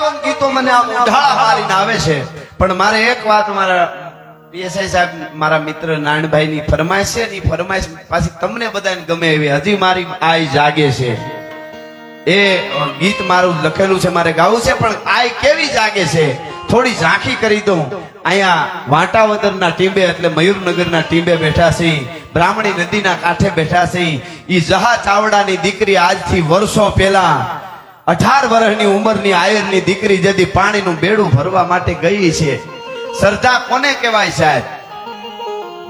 વાતો ગીતો મને આમ ઉઢાળા મારીને આવે છે. પણ મારે એક વાત મારા પીએસઆઈ સાહેબ મારા મિત્ર નારાયણભાઈ ની ફરમાઈશ છે ની ફરમાઈશ પાછી તમને બધાને ગમે એવી. હજી મારી આઈ જાગે છે. એ ગીત મારું લખેલું છે મારે ગાવું છે પણ આઈ કેવી જાગે છે? થોડી ઝાંખી કરી દઉં. અહીંયા વાંટાવદરના ટીંબે એટલે મયુરનગરના ટીંબે બેઠા છે. બ્રાહ્મણી નદીના કાંઠે બેઠા છે. ઈ જહા ચાવડાની દીકરી આજથી વર્ષો પહેલા અઢાર વર્ષની ઉંમરની આયરની દીકરી જેથી પાણીનું બેડું ભરવા માટે ગઈ છે. શ્રદ્ધા કોને કહેવાય સાહેબ?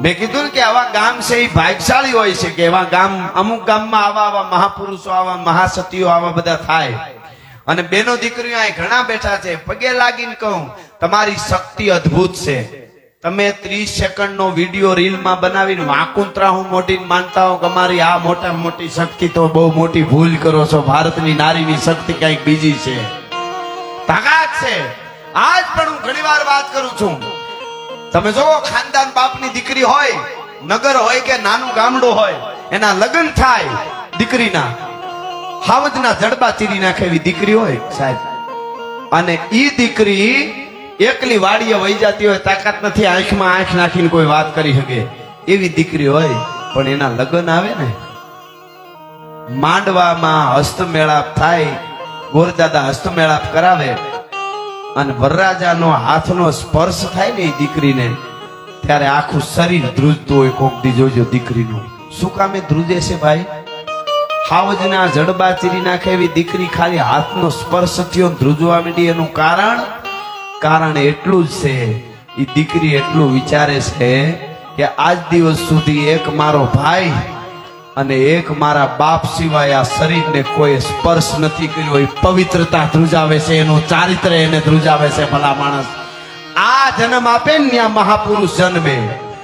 મેં કીધું ને કે આવા ગામ છે એ ભાગશાળી હોય છે કે એવા ગામ, અમુક ગામમાં આવા આવા મહાપુરુષો, આવા મહાસતીઓ, આવા બધા થાય. અને બેનો દીકરીઓ અહીં ઘણા બેઠા છે. પગે લાગીને કહું, તમારી શક્તિ અદ્ભુત છે. તમે ત્રીસ સેકન્ડ નો વીડિયો રીલમાં બનાવીને વાકુંતરા હું મોટી માનતા હો કે અમારી આ મોટા મોટી શક્તિ તો બહુ મોટી ભૂલ કરો છો. ભારતની નારીની શક્તિ કંઈક બીજી છે. તાકાત છે. આજ પણ હું ઘણીવાર વાત કરું છું. તમે જોવો, ખાનદાન બાપની દીકરી હોય, નગર હોય કે નાનું ગામડું હોય, એના લગ્ન થાય, દીકરીના, હાવજના જડબા ચીરી નાખે એવી દીકરી હોય સાહેબ. અને ઈ દીકરી એકલી વાડીએ વહી જતી હોય, તાકાત નથી, આંખમાં આંખ નાખીને કોઈ વાત કરી શકે. એવી દીકરી હોય, પણ એના લગ્ન આવે ને. માંડવામાં હસ્તમેળાપ થાય, ગોરદાદા હસ્તમેળાપ કરાવે, અને વરરાજાનો હાથનો સ્પર્શ થાય ને એ દીકરીને, ત્યારે આખું શરીર ધ્રુજતું હોય, કોક દી જોજો દીકરીનું. શું કામે ધ્રુજે છે ભાઈ? હાવજના જડબા ચીરી નાખે એવી દીકરી ખાલી હાથનો સ્પર્શ થયો ધ્રુજવા માંડી એનું કારણ? કારણ એટલું જ છે એ દીકરી એટલું વિચારે છે કે આજ દિવસ સુધી એક મારો ભાઈ અને એક મારા બાપ સિવાય આ શરીરને કોઈ સ્પર્શ નથી કર્યો. એ પવિત્રતા ધ્રુજાવે છે, એનું ચારિત્ર એને ધ્રુજાવે છે, ભલા માણસ. આ જન્મ આપે ને ત્યાં મહાપુરુષ જન્મે.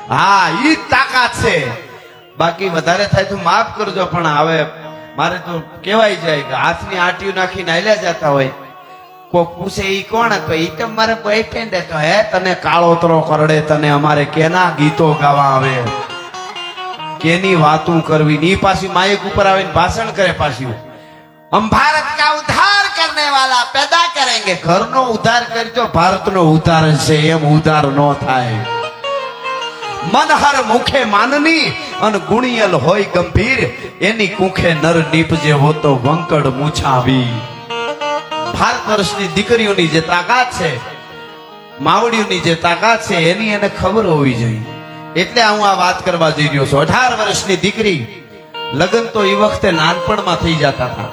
હા, ઈ તાકાત છે. બાકી વધારે થાય તો માફ કરજો, પણ હવે મારે તો કહેવાય જાય કે હાથની આટીઓ નાખીને હાલ્યા જતા હોય. કોક પૂછે ઈ કોણ તો ઈ તો મારે બોયફ્રેન્ડ હતો, હે? તને કાળોતરો કરડે, તને અમારે કેના ગીતો ગાવા આવે? કેની વાતું કરવી? ની પાછી માયક ઉપર આવીને ભાષણ કરે પાછી. હમ ભારત કા ઉધાર કરને વાલા પેદા કરેંગે. ઘરનો ઉદ્ધાર કરી તો ભારતનો ઉધાર છે, એમ ઉધાર ન થાય. મન હર મુખે માનની, અને ગુણિયલ હોય ગંભીર. એની કુખે નર નીપજે હોતો વંકડ મૂછાવી. ભારત વર્ષની દીકરીઓની જે તાકાત છે, માવડીઓની જે તાકાત છે, એની એને ખબર હોવી જોઈએ. એટલે હું આ વાત કરવા જઈ રહ્યો છું. અઢાર વર્ષની દીકરી લગ્ન તો એ વખતે નાનપણમાં થઈ જતા હતા.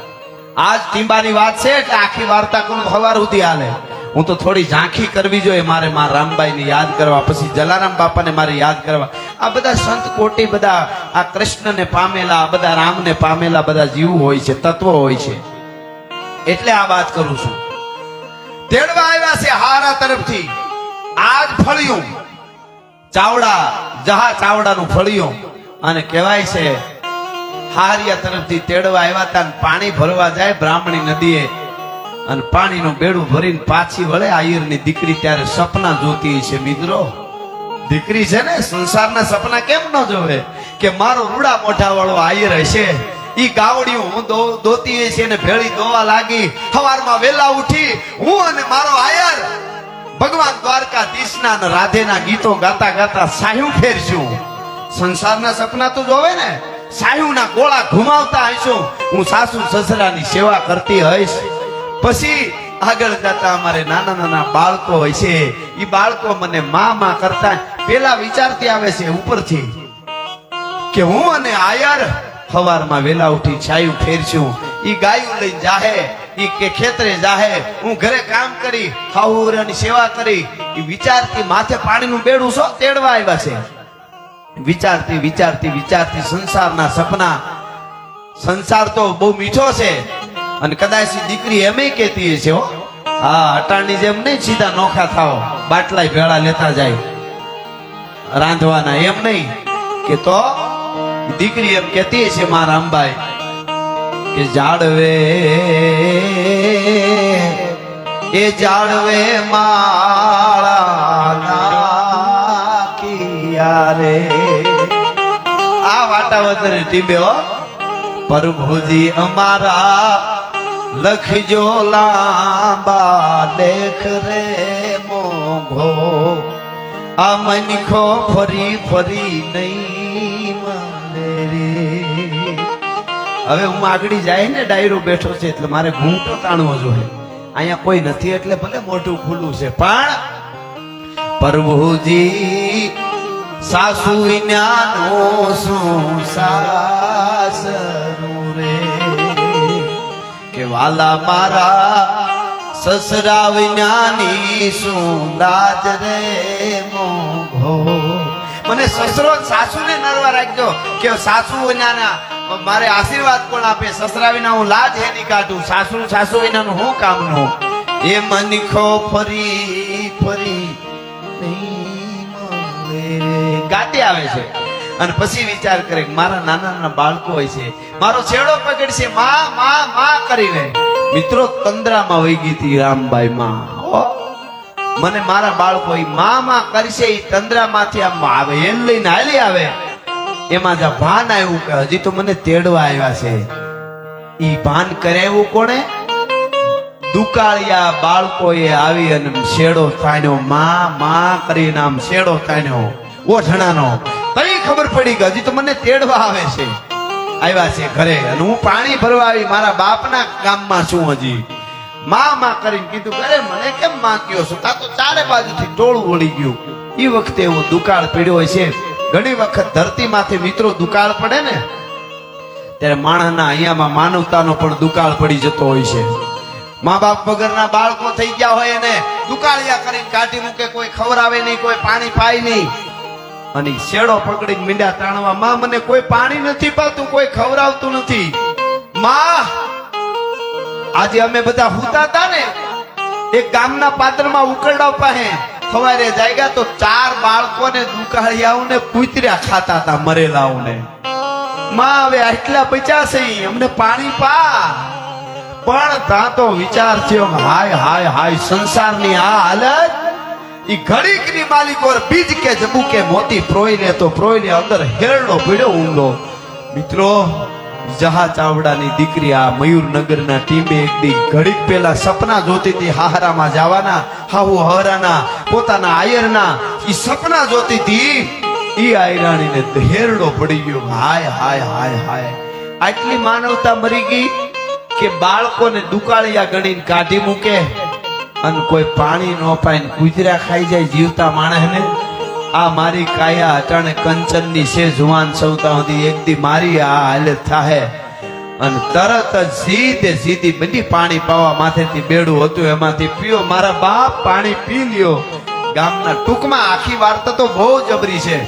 આજ ટીંબાની વાત છે, એટલે આખી વાર્તા કોણ સવાર સુધી હાલે. હું તો થોડી ઝાંખી કરવી જોઈએ મારે મા રામબાઈને યાદ કરવા, પછી જલારામ બાપાને મારે યાદ કરવા. આ બધા સંત કોટી બધા આ કૃષ્ણને પામેલા બધા રામને પામેલા બધા જીવ હોય છે, તત્વો હોય છે. એટલે આ વાત કરું છું. તેડવા આવ્યા છે હારા તરફથી. આજ ફળિયું. ચાવડા, જહા ચાવડાનું ફળિયું. અને કહેવાય છે, હારિયા તરફથી તેડવા આવ્યા હતા પાણી ભરવા જાય બ્રાહ્મણી નદીએ. અને પાણીનું બેડું ભરીને પાછી વળે આયરની દીકરી ત્યારે સપના જોતી છે મિત્રો, દીકરી છે ને, સંસારના સપના કેમ ન જોવે? કે મારો રૂડા મોઢા વાળો આયર હશે? ઈ હું દોતી છે ને ભેળી દોવા લાગી. સવારમાં વેલા ઉઠી હું અને મારો આયર ભગવાન દ્વારકાધીશના અને રાધેના ગીતો ગાતા ગાતા સાહ્યું ફેરશું. સંસારના સપના તો જોવે ને, સાયુના ગોળા ઘુમાવતા હઈશું. હું સાસુ સસરાની સેવા કરતી હઈશ. પછી આગળ જતા અમારે નાના નાના બાળકો હોય છે. એ બાળકો મને મા મા કરતા પેલા વિચારતી આવે છે ઉપરથી કે હું અને આયર સવારમાં વેલા ઉઠી છાયું ફેરશું ઈ ગાયું લઈને જાહે, ઈ કે ખેતરે જાહે, હું ઘરે કામ કરી હાહુરાની સેવા કરી. ઈ વિચારતી માથે પાણીનું બેડું શો તેડવા આવ્યા છે. વિચારતી વિચારતી વિચારતી સંસારના સપના. સંસાર તો બહુ મીઠો છે. અને કદાચ દીકરી એમે કહેતી છે હો. હા, અટાણની જેમ નહીં સીધા નોખા થાવ બાટલાય ભેળા લેતા જાય. રાંધવાના એમ નહીં કે તો દીકરી એમ કેતી છે મા રામભાઈ કે જાડવે એ જાડવે માળા રે આ વાટાવદર ટીબે હો. પ્રભુજી અમારા લખજો લાંબા મોઘો. આ મનખો ફરી ફરી નહીં હવે હું આગળ જાય ને ડાયરો બેઠો છે એટલે મારે ઘૂંટો તાણવો જોઈએ. અહીંયા કોઈ નથી એટલે ભલે મોઢું ખુલ્લું છે. પણ પ્રભુજી સાસુ સાસરું રે. કે વાલા મારા સસરા શું લાજ રે મોઘો. મને સસરો સાસુને નરવા રાખજો કે સાસુ વિનાના મારે આશીર્વાદ કોણ આપે. સસરા વિના હું લાજ એની કાઢું. સાસુ સાસુ વિનાનું હું કામનું? એ મનખો ફરી ફરી નહીં ગાતે આવે છે. અને પછી વિચાર કરે મારા નાના નાના બાળકો હોય છે. મારો છેડો પકડશે. માં માં માં કરીને. મિત્રો, તંદ્રામાં વહી ગઈ હતી રામબાઈ માં. મને મારા બાળકો માં માં કરશે એ તંદ્રામાંથી આમ આવે. એમ લઈને હાલી આવે. એમાં જા ભાન આવ્યું કે હજી તો મને તેડવા આવ્યા છે. ઈ ભાન કરાવ્યું કોણે? દુકાળિયા બાળકોએ આવી અને શેડો થાણ્યો. માં માં કરીને આમ શેડો તાણ્યો ઓઠણાનો તઈ ખબર પડી કે હજી તો મને તેડવા આવે છે. આવ્યા છે ઘરે. અને હું પાણી ભરવા આવી મારા બાપના ગામમાં છું હજી. માં માં કરીને કીધું ઘરે મને કેમ માં કયો છું? તા તો ચારે બાજુથી ટોળું વળી ગયું. એ વખતે હું દુકાળ પીડ્યો છે. ઘણી વખત ધરતીમાંથી મિત્રો દુકાળ પડે ને, ત્યારે માણસના અહીંયામાં માનવતાનો પણ દુકાળ પડી જતો હોય છે. મા બાપ વગરના બાળકો થઈ ગયા હોય એને દુકાળિયા કરીને કાઢી મૂકે, કોઈ ખવડાવે નહીં, કોઈ પાણી પાય નહીં. અને શેડો પકડીને મીંડા તાણવા, માં, મને કોઈ પાણી નથી પાતું કોઈ ખવડાવતું નથી. માં, આજે અમે બધા હુતા હતા ને, એક ગામના પાત્રમાં ઉકરડા પાસે સવારે જાગ્યા તો ચાર બાળકોને દુકાળિયાઓને કૂતર્યા ખાતા હતા મરેલાઓને. માં, હવે આટલા બચ્યા છે અમને પાણી પા. પણ તા તો વિચાર થયો હાય હાય હાય, સંસારની આ હાલત, ઈ ઘડીકની માલિકો બીજ કે જબુ કે મોતી પ્રોઈ લે તો પ્રોઈ લે અંદર હેરડો ભીડો ઊંડો. મિત્રો, જહા ચાવડાની દીકરી આ મયુરનગરના ટીમે એક દી ઘડીક પેલા સપના જોતી હતી હાહરામાં જવાના. હાહુ હરાના, પોતાના આયરના, ઈ સપના જોતી હતી ઈ આયરાણીને હેરડો પડી ગયો, હાય હાય હાય હાય. આટલી માનવતા મરી ગઈ કે બાળકોને દુકાળિયા ગણીને કાઢી મૂકે અને કોઈ પાણી ન પાઈને કુજરા ખાઈ જાય જીવતા માણસને. આ મારી કાયા અટાણે કંચનની છે જુવાન સૌતા સુધી એક દી મારી આ હાલત થાહે. અને તરત જ સીધે સીધી બધી પાણી પાવા માથેથી બેડું હતું, એમાંથી પીઓ. મારા બાપ પાણી પી લ્યો. ગામના ટૂંકમાં આખી વાર્તા તો બહુ જબરી છે.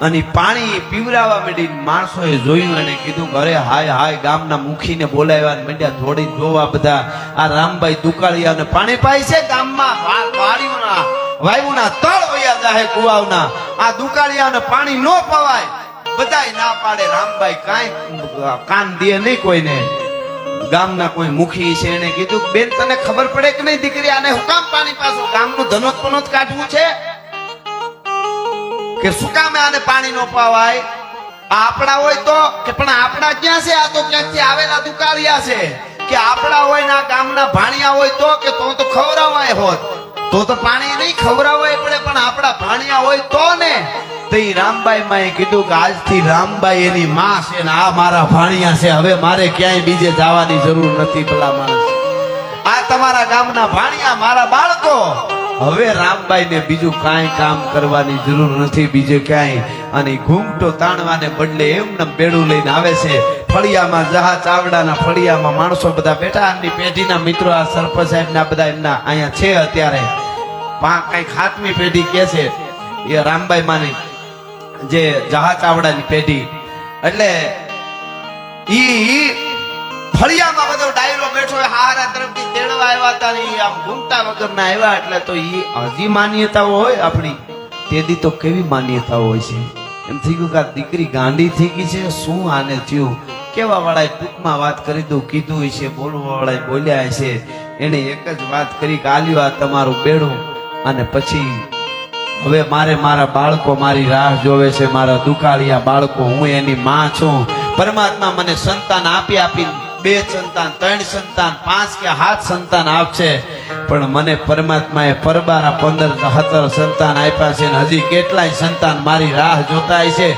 અને પાણી પીવરાવા માંડી માણસોએ જોયું અને કીધું ઘરે હાય હાય, ગામના મુખીને બોલાવ્યા માંડ્યા થોડી જોવા બધા. આ રામભાઈ દુકાળિયાને પાણી પાય છે ગામમાં? વાડીઓના વાયુના તળ વયા જાહે કુવાવના. આ દુકાળિયાને પાણી નો પવાય. બધાય ના પાડે. રામભાઈ કાંઈ કાન દે નહીં કોઈને. ગામના કોઈ મુખી છે એને કીધું, બેન, તને ખબર પડે કે નહીં દીકરી, આને હું પાણી પાછું? ગામનું ધનોત પનોત કાઢવું છે? કે શું કામે આને પાણી નો પાવાય? આપણા હોય તો, કે પણ આપણા ક્યાં છે? આ તો ક્યાંકથી આવેલા દુકાળિયા છે. કે આપણા હોય ના ગામના ભાણિયા હોય તો, કે તો તો ખવરાવાય હોત. તો તો પાણી નહીં ખવડાવાય પડે, પણ આપણા ભાણિયા હોય તો ને. તો ઈ રામબાઈ માએ કીધું કે આજથી રામબાઈ એની માં ને મારા ભાણિયા છે. હવે મારે ક્યાંય બીજે જવાની જરૂર નથી પેલા માણસ. આ તમારા ગામના ભાણિયા, મારા બાળકો. હવે રામબાઈ બીજું કાંઈ કામ કરવાની જરૂર નથી, બીજે ક્યાંય. અને ઘૂંઘટો તાણવાને બદલે એમને બેડું લઈને આવે છે. ફળિયામાં જહા ચાવડાના ફળિયામાં માણસો બધા બેઠા. એમની પેઢીના મિત્રો, આ સરપંચ સાહેબ ના બધા એમના અહીંયા છે અત્યારે. પા કઈ ખાતમી પેઢી કે છે. એ રામબાઈ માની જે જહા ચાવડાની પેઢી. એટલે ઈ ફળિયામાં બધો ડાયરો બેઠો હારા તરફથી તેડવા આવ્યા હતા ઈ આમ ઘૂમતા વગરના આવ્યા, એટલે તો ઈ હજી માન્યતાઓ હોય આપણી. તેદી તો કેવી માન્યતાઓ હોય છે? એમ થઈ ગયું કે આ દીકરી ગાંડી થઈ ગઈ છે, શું આને થયું? કેવા વાળાએ ટૂંકમાં વાત કરી દઉં, કીધું હોય છે બોલવા વાળાએ બોલ્યા છે. એને એક જ વાત કરી કે, આલ્યું આ તમારું બેડું. અને પછી હવે મારે મારા બાળકો મારી રાહ જોવે છે, મારા દુકાળિયા બાળકો, હું એની માં છું. પરમાત્મા મને સંતાન આપી આપી બે સંતાન, ત્રણ સંતાન, પાંચ કે સાત સંતાન આપશે. પણ મને પરમાત્માએ પરબારા પંદર સત્તર સંતાન આપ્યા છે ને હજી કેટલાય સંતાન મારી રાહ જોતા છે.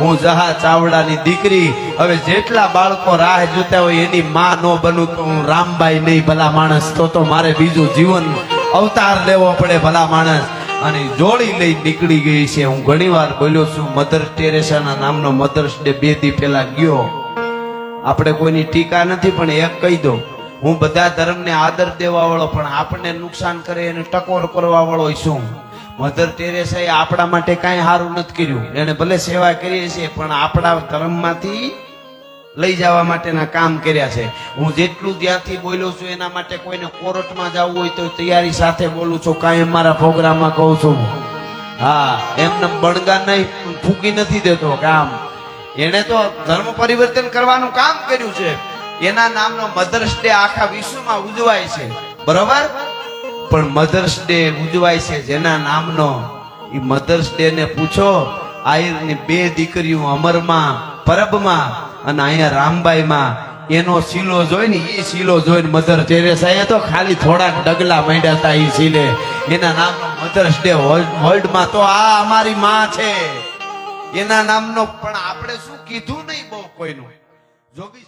હું જહા ચાવડાની દીકરી, હવે જેટલા બાળકો રાહ જોતા હોય એની માં નો બનું તો હું રામબાઈ નહીં, ભલા માણસ, તો તો મારે બીજું જીવન અવતાર લેવો પડે ભલા માણસ. અને જોડી લઈ નીકળી ગઈ છે. હું ઘણીવાર બોલ્યો છું મધર ટેરેસાના નામનો મધર્સ ડે બે દી પહેલા ગયો. આપણે કોઈની ટીકા નથી, પણ એક કહી દો હું બધા ધર્મને આદર દેવા વાળો, પણ આપણને નુકસાન કરે એને ટકોર કરવા વાળો છું. મધર ટેરેસાએ આપણા માટે કાંઈ સારું નથી કર્યું. એને ભલે સેવા કરીએ છીએ, પણ આપણા ધર્મમાંથી લઈ જવા માટેના કામ કર્યા છે. હું જેટલું ત્યાંથી બોલ્યો છું એના માટે કોઈને કોર્ટમાં જવું હોય તો તૈયારી સાથે બોલું છું. કાંઈ મારા પ્રોગ્રામમાં કહું છું. હા, એમને બણગા નહીં, ફૂકી નથી દેતો કામ. એણે તો ધર્મ પરિવર્તન કરવાનું કામ કર્યું છે. એના નામનો મધર્સ ડે આખા વિશ્વમાં ઉજવાય છે. બરોબર? પણ મધર્સ ડે ઉજવાય છે જેના નામનો. એ મધર્સ ડે ને પૂછો, આયરની બે દીકરીઓ અમરમાં, પરબમાં અને અહીંયા રામબાઈમાં એનો શીલો જોઈ ને એ શીલો જોઈને મધર ટેરેસાએ તો ખાલી થોડાક ડગલા માંડ્યા હતા એ શીલે. એના નામનો મધર્સ ડે વર્લ્ડમાં તો આ અમારી માં છે. એના નામનો પણ આપણે શું કીધું નહીં બહુ કોઈનું. જોગી